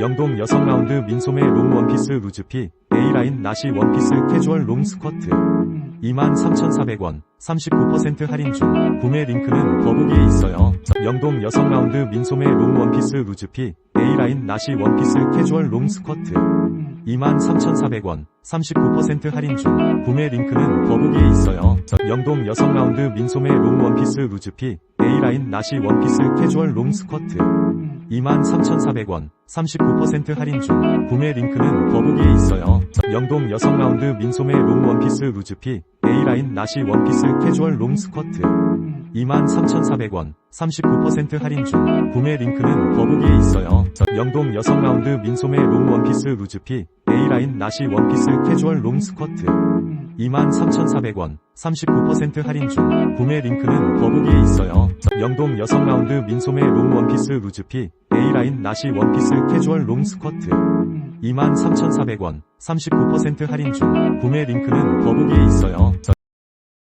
영동 여성 라운드 민소매 롱 원피스 루즈핏 A라인 나시 원피스 캐주얼 롱 스커트 23,400원 39% 할인 중 구매 링크는 더보기에 있어요. 영동 여성 라운드 민소매 롱 원피스 루즈핏 A라인 나시 원피스 캐주얼 롱 스커트 23,400원 39% 할인 중 구매 링크는 더보기에 있어요. 영동 여성 라운드 민소매 롱 원피스 루즈핏 A라인 나시 원피스 캐주얼 롱 스커트 23,400원 39% 할인 중 구매 링크는 더보기에 있어요. 영동 여성 라운드 민소매 롱 원피스 루즈핏 A라인 나시 원피스 캐주얼 롱 스커트 23,400원 39% 할인 중 구매 링크는 더보기에 있어요. 영동 여성 라운드 민소매 롱 원피스 루즈핏 A라인 나시 원피스 캐주얼 롱 스커트 23,400원 39% 할인 중 구매 링크는 더보기에 있어요. 영동 여성 라운드 민소매 롱 원피스 루즈핏 A라인 나시 원피스 캐주얼 롱 스커트 23,400원 39% 할인 중 구매 링크는 더보기에 있어요.